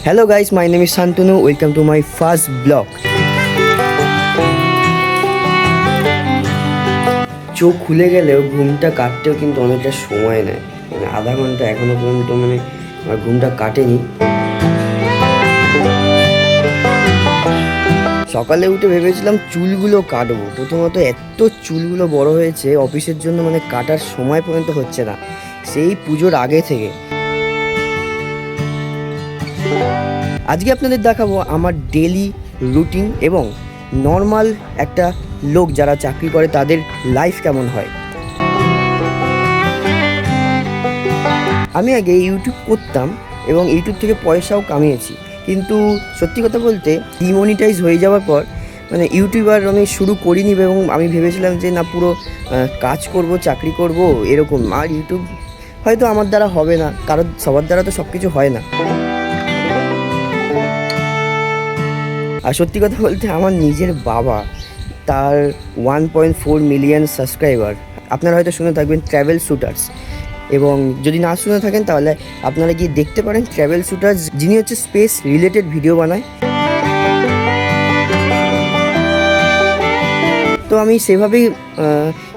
Hello guys, my name is Santanu. Welcome to my first vlog. চোখ খুলে গেলেও ঘুমটা কাটতেও কিন্তু অনেকটা সময় নেয় মানে আধা ঘণ্টা এখনও পর্যন্ত মানে আমার ঘুমটা কাটেনি সকালে উঠে ভেবেছিলাম চুলগুলো কাটবো প্রথমত এত চুলগুলো বড় হয়েছে অফিসের জন্য মানে কাটার সময় পর্যন্ত হচ্ছে না সেই পুজোর আগে থেকে। আজকে আপনাদের দেখাবো আমার ডেলি রুটিন এবং নর্মাল একটা লোক যারা চাকরি করে তাদের লাইফ কেমন হয়। আমি আগে ইউটিউব করতাম এবং ইউটিউব থেকে পয়সাও কামিয়েছি। কিন্তু সত্যি কথা বলতে ডিমনিটাইজ হয়ে যাওয়ার পর মানে ইউটিউবার আমি শুরু করিনি এবং আমি ভেবেছিলাম যে না পুরো কাজ করব, চাকরি করব, এরকম। আর ইউটিউব হয়তো আমার দ্বারা হবে না কারণ সবার দ্বারা তো সব কিছু হয় না। আর সত্যি কথা বলতে আমার নিজের বাবা, তার one point four million subscriber আপনারা হয়তো শুনে থাকবেন ট্র্যাভেল শুটার্স এবং যদি না শুনে থাকেন, তাহলে আপনারা গিয়ে দেখতে পারেন ট্র্যাভেল শুটার্স যিনি হচ্ছে স্পেস রিলেটেড ভিডিও বানায়। তো আমি সেভাবেই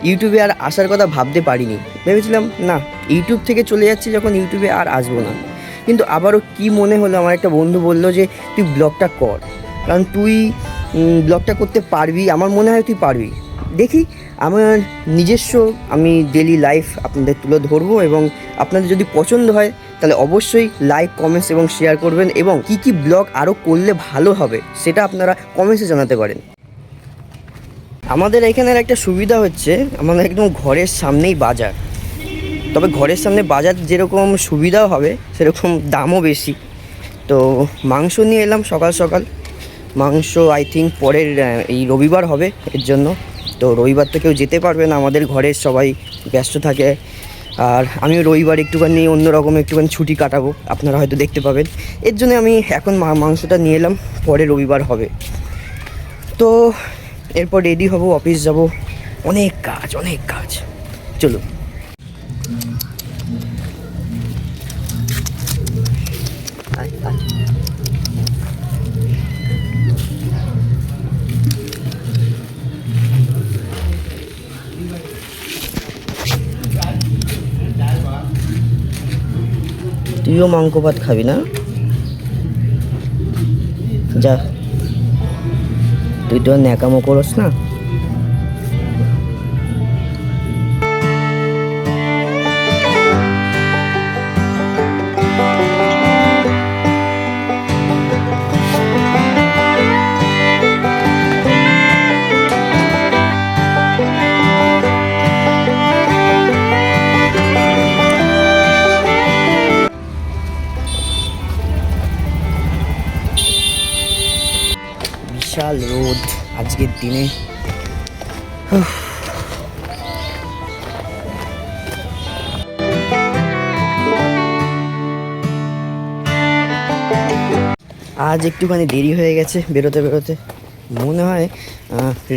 ইউটিউবে আর আসার কথা ভাবতে পারিনি। ভেবেছিলাম, না, ইউটিউব থেকে চলে যাচ্ছি যখন ইউটিউবে আর আসব না। কিন্তু আবারও কি মনে হলো, আমার একটা বন্ধু বলল যে, তুই ব্লগটা কর। কারণ তুই ব্লগটা করতে পারবি, আমার মনে হয় তুই পারবি। দেখি, আমার নিজস্ব, আমি ডেলি লাইফ আপনাদের তুলে ধরবো এবং আপনাদের যদি পছন্দ হয়, তাহলে অবশ্যই লাইক কমেন্টস এবং শেয়ার করবেন এবং কি কি ব্লগ আরও করলে ভালো হবে, সেটা আপনারা কমেন্টসে জানাতে পারেন। আমাদের এখানের একটা সুবিধা হচ্ছে, আমাদের একদম ঘরের সামনেই বাজার। তবে ঘরের সামনে বাজার যেরকম সুবিধাও হবে, সেরকম দামও বেশি। তো মাংস নিয়ে এলাম সকাল সকাল। মাংস আই থিঙ্ক পরের এই রবিবার হবে এর জন্য। তো রবিবার তো কেউ যেতে পারবে না, আমাদের ঘরের সবাই ব্যস্ত থাকে। আর আমি রবিবার একটুখানি অন্যরকম একটুখানি ছুটি কাটাবো, আপনারা হয়তো দেখতে পাবেন। এর জন্য আমি এখন মাংসটা নিয়ে এলাম, পরে রবিবার হবে। তো এরপর রেডি হব অফিস যাব। অনেক কাজ অনেক কাজ। চলুন আয়, আয়। তুইও মাংস ভাত খাবি না? যা। তুই তো আর ন্যাকামো করস না বিশাল রোদ আজকের দিনে। আজ একটুখানি দেরি হয়ে গেছে বেরোতে বেরোতে। মনে হয়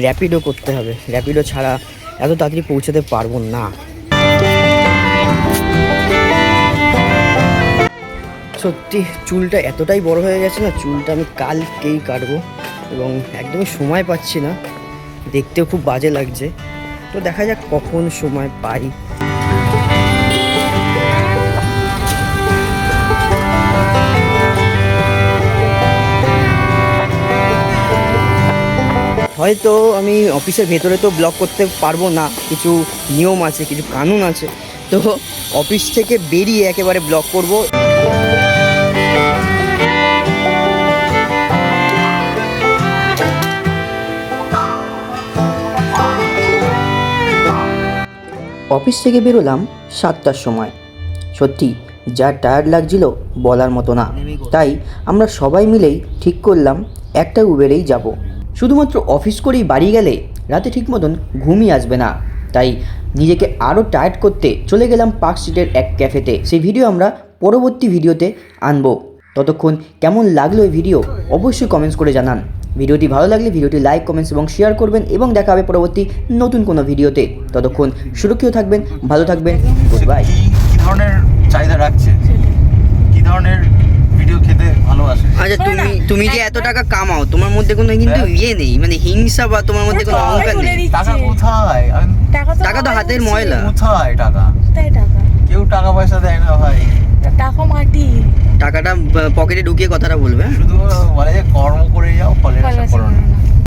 র্যাপিডো করতে হবে। র্যাপিডো ছাড়া এত তাড়াতাড়ি পৌঁছাতে পারব না। সত্যি, চুলটা এতটাই বড় হয়ে গেছে না, চুলটা আমি কালকেই কাটবো। এবং একদমই সময় পাচ্ছি না। দেখতেও খুব বাজে লাগছে। তো দেখা যাক কখন সময় পাই। হয়তো আমি অফিসের ভেতরে তো ব্লক করতে পারব না। কিছু নিয়ম আছে, কিছু কানুন আছে। তো অফিস থেকে বেরিয়ে একেবারে ব্লক করব। অফিস থেকে বেরোলাম সাতটার সময়। সত্যি, যা টায়ার্ড লাগছিল বলার মতো না। তাই আমরা সবাই মিলেই ঠিক করলাম একটা উবেরেই যাব। শুধুমাত্র অফিস করেই বাড়ি গেলে রাতে ঠিক মতন ঘুমই আসবে না। তাই নিজেকে আরও টায়ার্ড করতে চলে গেলাম পার্ক স্ট্রিটের এক ক্যাফেতে সেই ভিডিও আমরা পরবর্তী ভিডিওতে আনব। ততক্ষণ কেমন লাগল এই ভিডিও অবশ্যই কমেন্টস করে জানান। ভিডিওটি ভালো লাগলে ভিডিওটি লাইক কমেন্টস এবং শেয়ার করবেন এবং দেখা হবে পরবর্তী নতুন কোনো ভিডিওতে। ততক্ষণ সুরক্ষিত থাকবেন ভালো থাকবেন গুড বাই কি ধরনের চাহিদা রাখছে? কি ধরনের ভিডিও খেতে ভালোবাসে? আচ্ছা তুমি তুমি যে এত টাকা কামাও তোমার মধ্যে কোনো কিন্তু হ্যাঁ। ইয়ে নেই মানে হিংসা বা তোমার মধ্যে হ্যাঁ, কোনো অহংকার নেই। টাকা কোথায়? টাকা তো হাতের ময়লা। কোথায় টাকা? কেউ টাকা পয়সা দেয় না ভাই। টাকা মাটি। টাকাটা পকেটে ঢুকিয়ে কথাটা বলবে হ্যাঁ? শুধু বলে যে কর্ম করে যাও ফলের আশা করো না।